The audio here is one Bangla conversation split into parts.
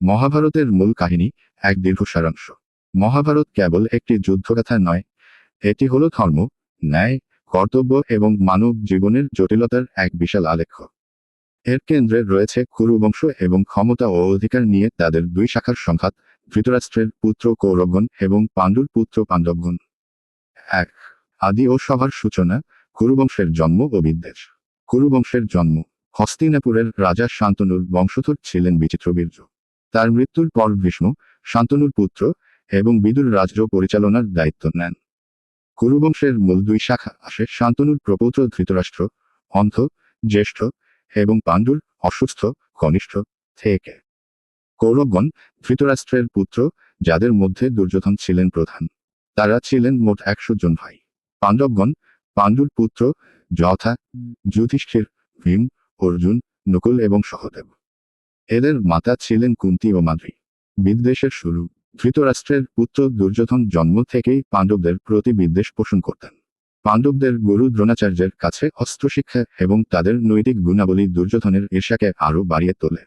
মহাভারতের মূল কাহিনী, এক দীর্ঘ সারাংশ। মহাভারত কেবল একটি যুদ্ধগাথা নয়, এটি হলো ধর্ম, ন্যায়, কর্তব্য এবং মানব জীবনের জটিলতার এক বিশাল আলেখ্য। এর কেন্দ্রে রয়েছে কুরুবংশ এবং ক্ষমতা ও অধিকার নিয়ে তাদের দুই শাখার সংঘাত, ধৃতরাষ্ট্রের পুত্র কৌরবগণ এবং পাণ্ডুর পুত্র পাণ্ডবগণ। এক, আদি ও সভার সূচনা, কুরুবংশের জন্ম ও বিদ্বেষ। কুরুবংশের জন্ম, হস্তিনাপুরের রাজা শান্তনুর বংশধর ছিলেন বিচিত্রবীর্য তার মৃত্যুর পর ভীষ্ম শান্তনুর পুত্র এবং বিদুর রাজ্য পরিচালনার দায়িত্ব নেন। কুরুবংশের মূল দুই শাখা আসে শান্তনুর প্রপৌত্র ধৃতরাষ্ট্র, অন্ধ, জ্যেষ্ঠ এবং পাণ্ডুর অসুস্থ কনিষ্ঠ থেকে। কৌরবগণ ধৃতরাষ্ট্রের পুত্র, যাদের মধ্যে দুর্যোধন ছিলেন প্রধান। তারা ছিলেন মোট একশো জন ভাই। পাণ্ডবগণ পাণ্ডুর পুত্র, যথা, যুধিষ্ঠির, ভীম, অর্জুন, নকুল এবং সহদেব। এদের মাতা ছিলেন কুন্তি ও মাদ্রি বিদ্বেষের শুরু। ধৃতরাষ্ট্রের পুত্র দুর্যোধন জন্ম থেকেই পাণ্ডবদের প্রতি বিদ্বেষ পোষণ করতেন। পাণ্ডবদের গুরু দ্রোণাচার্যের কাছে অস্ত্রশিক্ষা এবং তাদের নৈতিক গুণাবলী দুর্যোধনের ঈর্ষাকে আরও বাড়িয়ে তোলে।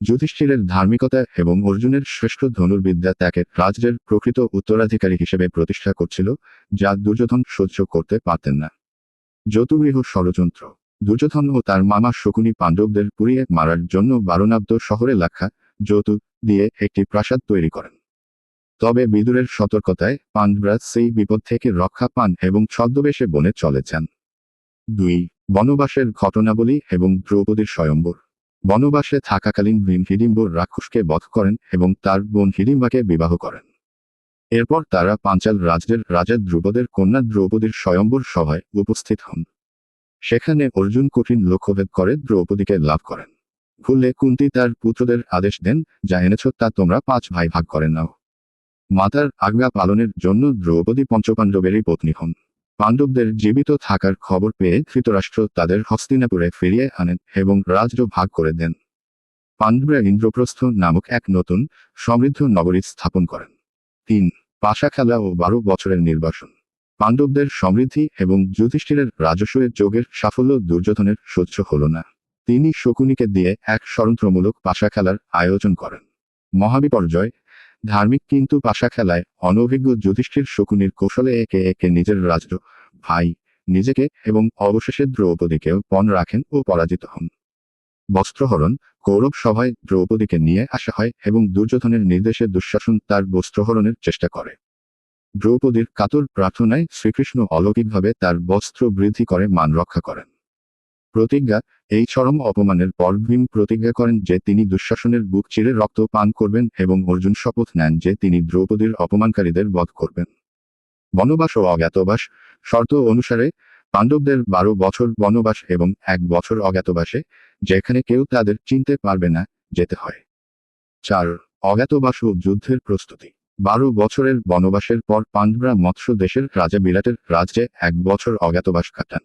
যুধিষ্ঠিরের ধার্মিকতা এবং অর্জুনের শ্রেষ্ঠ ধনুর্বিদ্যা তাকে রাজ্যের প্রকৃত উত্তরাধিকারী হিসেবে প্রতিষ্ঠা করছিল, যা দুর্যোধন সহ্য করতে পারতেন না। যতুগৃহ ষড়যন্ত্র দুর্যোধন ও তার মামা শকুনি পাণ্ডবদের পুড়িয়ে মারার জন্য বারণাব্দ শহরে লাক্ষা যতু দিয়ে একটি প্রাসাদ তৈরি করেন। তবে বিদুরের সতর্কতায় পাণ্ডবরা সেই বিপদ থেকে রক্ষা পান এবং ছদ্মবেশে বনে চলে যান। দুই, বনবাসের ঘটনাবলী এবং দ্রৌপদীর স্বয়ম্বর। বনবাসে থাকাকালীন ভীম হিডিম্ব রাক্ষসকে বধ করেন এবং তার বোন হিডিম্বাকে বিবাহ করেন। এরপর তারা পাঞ্চাল রাজ্যের রাজা ধ্রুপদের কন্যা দ্রৌপদীর স্বয়ম্বর সভায় উপস্থিত হন। সেখানে অর্জুন কঠিন লক্ষ্যভেদ করে দ্রৌপদীকে লাভ করেন। ভুলে কুন্তি তার পুত্রদের আদেশ দেন, যা এনেছ তা তোমরা পাঁচ ভাই ভাগ করে নাও। মাতার আজ্ঞা পালনের জন্য দ্রৌপদী পঞ্চপাণ্ডবেরই পত্নী হন। পাণ্ডবদের জীবিত থাকার খবর পেয়ে ধৃতরাষ্ট্র তাদের হস্তিনাপুরে ফিরিয়ে আনেন এবং রাজ্য ভাগ করে দেন। পাণ্ডবরা ইন্দ্রপ্রস্থ নামক এক নতুন সমৃদ্ধ নগরী স্থাপন করেন। তিন পাশা খেলা ও বারো বছরের নির্বাসন। পাণ্ডবদের সমৃদ্ধি এবং যুধিষ্ঠিরের রাজস্বের যোগের সাফল্য দুর্যোধনের সহ্য হল না। তিনি শকুনিকে দিয়ে এক ষড়যন্ত্রমূলক পাশা খেলার আয়োজন করেন। মহাবিপর্যয়, ধার্মিক কিন্তু পাশা খেলায় অনভিজ্ঞ যুধিষ্ঠির শকুনির কৌশলে একে একে নিজের রাজ ভাই, নিজেকে এবং অবশেষে দ্রৌপদীকেও পণ রাখেন ও পরাজিত হন। বস্ত্রহরণ, কৌরব সভায় দ্রৌপদীকে নিয়ে আসা হয় এবং দুর্যোধনের নির্দেশে দুঃশাসন তার বস্ত্রহরণের চেষ্টা করে। দ্রৌপদীর কাতর প্রার্থনায় শ্রীকৃষ্ণ অলৌকিকভাবে তার বস্ত্র বৃদ্ধি করে মান রক্ষা করেন। প্রতিজ্ঞা, এই চরম অপমানের পর ভীম প্রতিজ্ঞা করেন যে তিনি দুঃশাসনের বুক চিরে রক্ত পান করবেন এবং অর্জুন শপথ নেন যে তিনি দ্রৌপদীর অপমানকারীদের বধ করবেন। বনবাস ও অজ্ঞাতবাস, শর্ত অনুসারে পাণ্ডবদের বারো বছর বনবাস এবং এক বছর অজ্ঞাতবাসে, যেখানে কেউ তাদের চিনতে পারবে না, যেতে হয়। চার, অজ্ঞাতবাস ও যুদ্ধের প্রস্তুতি। বারো বছরের বনবাসের পর পাণ্ডবরা মৎস্য দেশের রাজা বিরাটের রাজ্যে এক বছর অজ্ঞাতবাস কাটান।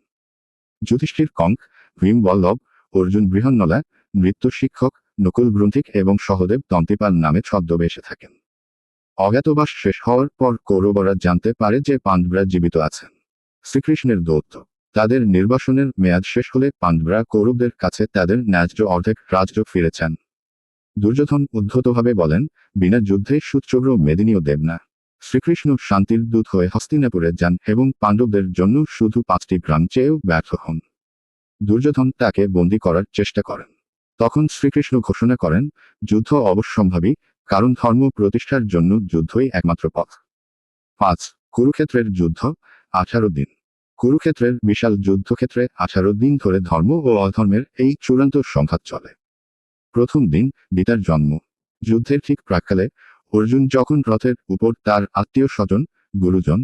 যুধিষ্ঠির কঙ্ক ভীম বল্লভ অর্জুন বৃহন্নলা, নৃত্য শিক্ষক নকুল গ্রন্থিক এবং সহদেব দন্তিপাল নামে ছদ্মবেশে থাকেন। অজ্ঞাতবাস শেষ হওয়ার পর কৌরবরা জানতে পারে যে পাণ্ডবরা জীবিত আছেন। শ্রীকৃষ্ণের দৌত্য। তাদের নির্বাসনের মেয়াদ শেষ হলে পাণ্ডবরা কৌরবদের কাছে তাদের ন্যায্য অর্ধেক রাজ্য ফিরে চান দুর্যোধন উদ্ধতভাবে বলেন, বিনা যুদ্ধে সূত্রগ্র মেদিনীয় দেব না। শ্রীকৃষ্ণ শান্তির দূত হয়ে হস্তিনাপুরে যান এবং পাণ্ডবদের জন্য শুধু পাঁচটি গ্রাম চেয়েও ব্যর্থ হন। দুর্যোধন তাকে বন্দী করার চেষ্টা করেন। তখন শ্রীকৃষ্ণ ঘোষণা করেন, যুদ্ধ অবশ্যম্ভাবী, কারণ ধর্ম প্রতিষ্ঠার জন্য যুদ্ধই একমাত্র পথ। পাঁচ, কুরুক্ষেত্রের যুদ্ধ, আঠারো দিন। কুরুক্ষেত্রের বিশাল যুদ্ধক্ষেত্রে আঠারো দিন ধরে ধর্ম ও অধর্মের এই চূড়ান্ত সংঘাত চলে। প্রথম দিন গীতার জন্ম। যুদ্ধের ঠিক প্রাককালে অর্জুন যখন রথের উপর তার আত্মীয় স্বজন, গুরুজন,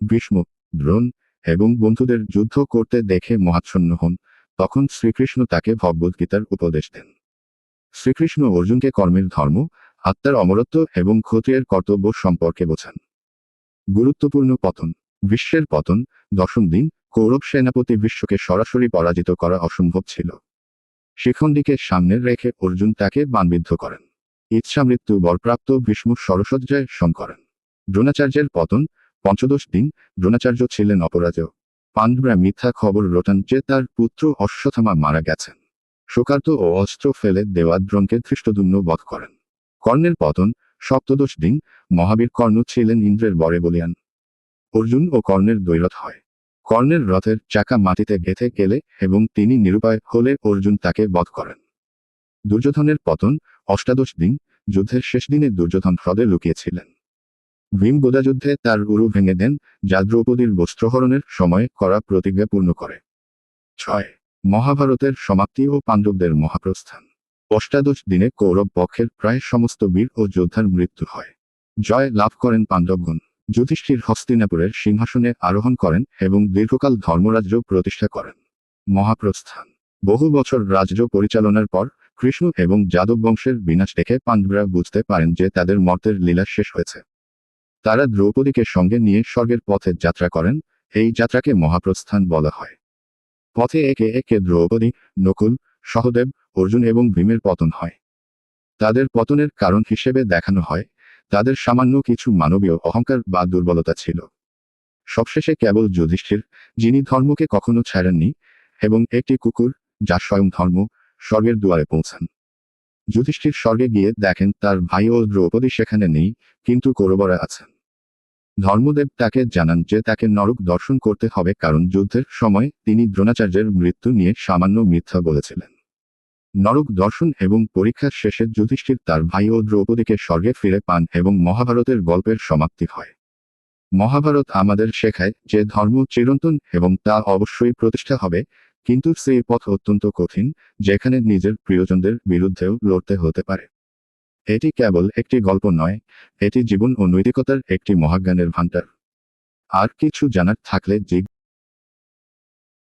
ভীষ্ম, দ্রোণ এবং বন্ধুদের যুদ্ধ করতে দেখে মহাচ্ছন্ন হন, তখন শ্রীকৃষ্ণ তাকে ভগবদ্গীতার উপদেশ দেন। শ্রীকৃষ্ণ অর্জুনকে কর্মের ধর্ম, আত্মার অমরত্ব এবং ক্ষত্রিয়ের কর্তব্য সম্পর্কে বোঝান। গুরুত্বপূর্ণ পতন, বিশ্বের পতন, দশম দিন কৌরব সেনাপতি বিশ্বকে সরাসরি পরাজিত করা অসম্ভব ছিল। শিখণ্ডীকে সামনে রেখে অর্জুন তাকে বানবিদ্ধ করেন। ইচ্ছা মৃত্যু বরপ্রাপ্ত ভীষ্ম সরসজ্জায় শন করেন। দ্রোণাচার্যের পতন, পঞ্চদশ দিন, দ্রোণাচার্য ছিলেন অপরাজেয়। পাণ্ডবরা মিথ্যা খবর রটান যে তার পুত্র অশ্বথামা মারা গেছেন। শোকার্ত ও অস্ত্র ফেলে দেওয়াদ্রণকে ধৃষ্টদুম্ন বধ করেন। কর্ণের পতন, সপ্তদশ দিন, মহাবীর কর্ণ ছিলেন ইন্দ্রের বরে বলিয়ান অর্জুন ও কর্ণের দৈরথ হয়। কর্ণের রথের চাকা মাটিতে গেঁথে গেলে এবং তিনি নিরুপায় হলে অর্জুন তাকে বধ করেন। দুর্যোধনের পতন, অষ্টাদশ দিন, যুদ্ধের শেষ দিনে দুর্যোধন হ্রদে লুকিয়েছিলেন। ভীম গোদাযুদ্ধে তার উরু ভেঙে দেন, যা দ্রৌপদীর বস্ত্রহরণের সময় করা প্রতিজ্ঞা পূর্ণ করে। ছয়, মহাভারতের সমাপ্তি ও পাণ্ডবদের মহাপ্রস্থান। অষ্টাদশ দিনে কৌরব পক্ষের প্রায় সমস্ত বীর ও যোদ্ধার মৃত্যু হয়। জয় লাভ করেন পাণ্ডবগণ। যুধিষ্ঠির হস্তিনাপুরের সিংহাসনে আরোহণ করেন এবং দীর্ঘকাল ধর্মরাজ্য প্রতিষ্ঠা করেন। মহাপ্রস্থান। বহু বছর রাজ্য পরিচালনার পর কৃষ্ণ এবং যাদব বংশের বিনাশ দেখে পাণ্ডবরা বুঝতে পারেন যে তাদের মর্তের লীলা শেষ হয়েছে। তারা দ্রৌপদীকে সঙ্গে নিয়ে স্বর্গের পথে যাত্রা করেন, এই যাত্রাকে মহাপ্রস্থান বলা হয়। পথে একে একে দ্রৌপদী, নকুল, সহদেব, অর্জুন এবং ভীমের পতন হয়। তাদের পতনের কারণ হিসেবে দেখানো হয় তাদের সামান্য কিছু মানবীয় অহংকার বা দুর্বলতা ছিল। সবশেষে কেবল যুধিষ্ঠির, যিনি ধর্মকে কখনো ছাড়েননি, এবং একটি কুকুর, যা স্বয়ং ধর্ম, স্বর্গের দুয়ারে পৌঁছান। যুধিষ্ঠির স্বর্গে গিয়ে দেখেন তার ভাই ও দ্রৌপদী সেখানে নেই, কিন্তু কৌরবরা আছেন। ধর্মদেব তাকে জানান যে তাকে নরক দর্শন করতে হবে, কারণ যুদ্ধের সময় তিনি দ্রোণাচার্যের মৃত্যু নিয়ে সামান্য মিথ্যা বলেছিলেন। নরক দর্শন এবং পরীক্ষার শেষে যুধিষ্ঠির তার ভাই ও দ্রৌপদীকে স্বর্গে ফিরে পান এবং মহাভারতের গল্পের সমাপ্তি হয়। মহাভারত আমাদের শেখায় যে ধর্ম চিরন্তন এবং তা অবশ্যই প্রতিষ্ঠা হবে, কিন্তু সেই পথ অত্যন্ত কঠিন, যেখানে নিজের প্রিয়জনদের বিরুদ্ধেও লড়তে হতে পারে। এটি কেবল একটি গল্প নয়, এটি জীবন ও নৈতিকতার একটি মহাজ্ঞানের ভান্ডার আর কিছু জানার থাকলে জিজ্ঞাসা